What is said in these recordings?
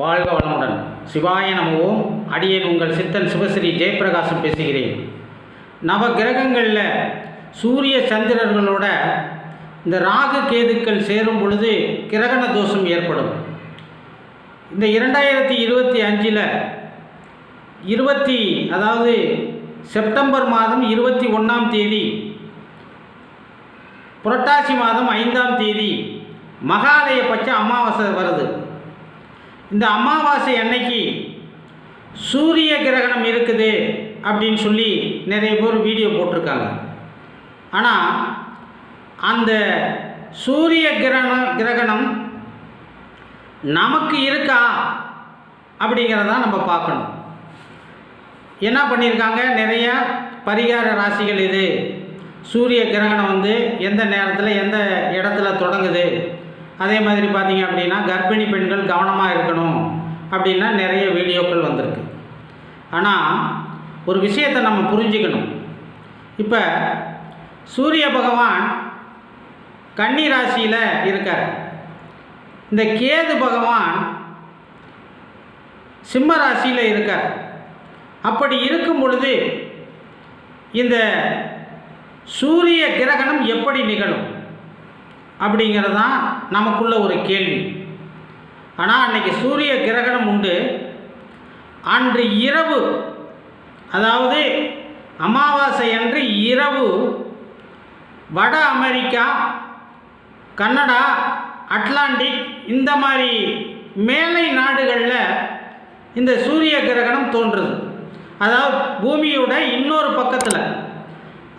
வாழ்க வளமுடன். சிவாய நமவும் அடியேன் உங்கள் சித்தன் சிவஸ்ரீ ஜெயபிரகாசம் பேசுகிறேன். நவ கிரகங்களில் சூரிய சந்திரர்களோட இந்த ராகு கேதுக்கள் சேரும் பொழுது கிரகண தோஷம் ஏற்படும். இந்த இரண்டாயிரத்தி இருபத்தி அஞ்சில் இருபத்தி அதாவது செப்டம்பர் மாதம் இருபத்தி ஒன்றாம் தேதி புரட்டாசி மாதம் ஐந்தாம் தேதி மகாலய பட்ச அமாவாசை வருது. இந்த அமாவாசை அன்னைக்கு சூரிய கிரகணம் இருக்குது அப்படின்னு சொல்லி நிறைய பேர் வீடியோ போட்டிருக்காங்க. ஆனால் அந்த சூரிய கிரகண கிரகணம் நமக்கு இருக்கா அப்படிங்கிறதான் நம்ம பார்க்கணும். என்ன பண்ணியிருக்காங்க? நிறைய பரிகார ராசிகள் இது. சூரிய கிரகணம் வந்து எந்த நேரத்தில் எந்த இடத்துல தொடங்குது? அதே மாதிரி பார்த்தீங்க அப்படின்னா கர்ப்பிணி பெண்கள் கவனமாக இருக்கணும் அப்படின்னா நிறைய வீடியோக்கள் வந்திருக்கு. ஆனால் ஒரு விஷயத்தை நம்ம புரிஞ்சுக்கணும். இப்போ சூரிய பகவான் கன்னி ராசியில் இருக்கார். இந்த கேது பகவான் சிம்ம ராசியில் இருக்கார். அப்படி இருக்கும் பொழுது இந்த சூரிய கிரகணம் எப்படி நிகழும்? அப்படிங்கிறது தான் நமக்குள்ள ஒரு கேள்வி. ஆனால் அன்னைக்கு சூரிய கிரகணம் உண்டு. அன்று இரவு அதாவது அமாவாசை அன்று இரவு வட அமெரிக்கா கனடா அட்லாண்டிக் இந்த மாதிரி மேலை நாடுகளில் இந்த சூரிய கிரகணம் தோன்றுது. அதாவது பூமியோட இன்னொரு பக்கத்தில்.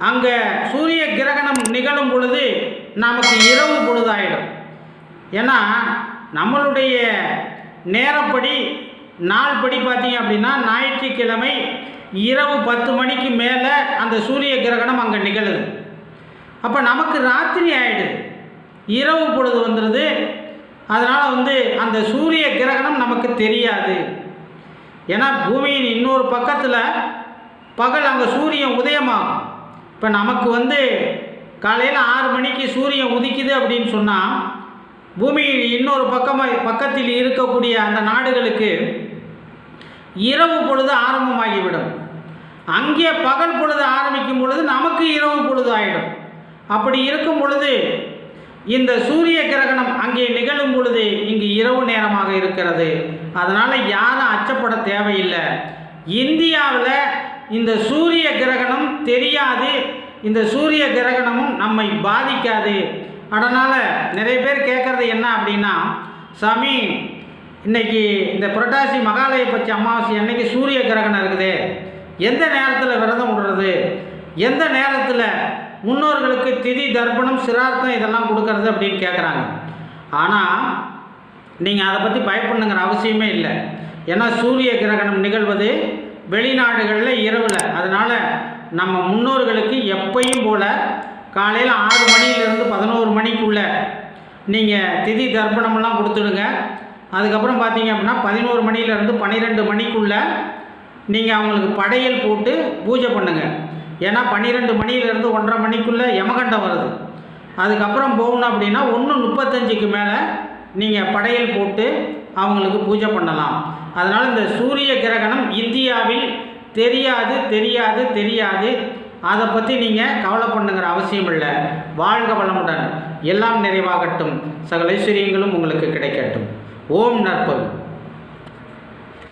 அங்கே சூரிய கிரகணம் நிகழும் பொழுது நமக்கு இரவு பொழுதாயிடும். ஏன்னா நம்மளுடைய நேரப்படி நாள் படி பார்த்தீங்க அப்படின்னா ஞாயிற்றுக்கிழமை இரவு பத்து மணிக்கு மேலே அந்த சூரிய கிரகணம் அங்கே நிகழுது. அப்போ நமக்கு ராத்திரி ஆகிடுது இரவு பொழுது வந்துடுது அதனால் வந்து அந்த சூரிய கிரகணம் நமக்கு தெரியாது. ஏன்னா பூமியின் இன்னொரு பக்கத்தில் பகல் அங்கே சூரியன் உதயமாகும். இப்போ நமக்கு வந்து காலையில் ஆறு மணிக்கு சூரியன் உதிக்குது அப்படின்னு சொன்னால் பூமியில் இன்னொரு பக்கமாக பக்கத்தில் இருக்கக்கூடிய அந்த நாடுகளுக்கு இரவு பொழுது ஆரம்பமாகிவிடும். அங்கே பகல் பொழுது ஆரம்பிக்கும் பொழுது நமக்கு இரவு பொழுது ஆகிடும் அப்படி இருக்கும் பொழுது இந்த சூரிய கிரகணம் அங்கே நிகழும் பொழுது இங்கு இரவு நேரமாக இருக்கிறது. அதனால் யாரும் அச்சப்பட தேவையில்லை. இந்தியாவில் இந்த சூரிய கிரகணம் தெரியாது. இந்த சூரிய கிரகணமும் நம்மை பாதிக்காது. அதனால் நிறைய பேர் கேட்குறது என்ன அப்படின்னா சாமி இன்னைக்கு இந்த புரட்டாசி மகாலய பட்ச அமாவாசை அன்னைக்கு சூரிய கிரகணம் இருக்குது. எந்த நேரத்தில் விரதம் விடுறது? எந்த நேரத்தில் முன்னோர்களுக்கு திதி தர்ப்பணம் சிரார்த்தம் இதெல்லாம் கொடுக்கறது அப்படின்னு கேட்குறாங்க. ஆனால் நீங்கள் அதை பற்றி பயப்படணுங்கிற அவசியமே இல்லை. ஏன்னா சூரிய கிரகணம் நிகழ்வது வெளிநாடுகளில் இரவில். அதனால் நம்ம முன்னோர்களுக்கு எப்பையும் போல் காலையில் ஆறு மணியிலேருந்து பதினோரு மணிக்குள்ளே நீங்கள் திதி தர்ப்பணமெல்லாம் கொடுத்துடுங்க. அதுக்கப்புறம் பார்த்தீங்க அப்படின்னா பதினோரு மணியிலேருந்து பன்னிரெண்டு மணிக்குள்ளே நீங்கள் அவங்களுக்கு படையல் போட்டு பூஜை பண்ணுங்கள் ஏன்னா பன்னிரெண்டு மணியிலேருந்து ஒன்றரை மணிக்குள்ளே யமகண்டம் வருது. அதுக்கப்புறம் போகணும் அப்படின்னா ஒன்று முப்பத்தஞ்சுக்கு மேலே நீங்கள் படையல் போட்டு அவங்களுக்கு பூஜை பண்ணலாம். அதனால் இந்த சூரிய கிரகணம் இந்தியாவில் தெரியாது தெரியாது தெரியாது. அதை பற்றி நீங்கள் கவலை பண்ணுங்கிற அவசியம் இல்லை. வாழ்க வளமுடன். எல்லாம் நிறைவாகட்டும். சகல ஐஸ்வர்யங்களும் உங்களுக்கு கிடைக்கட்டும். ஓம் நற்பது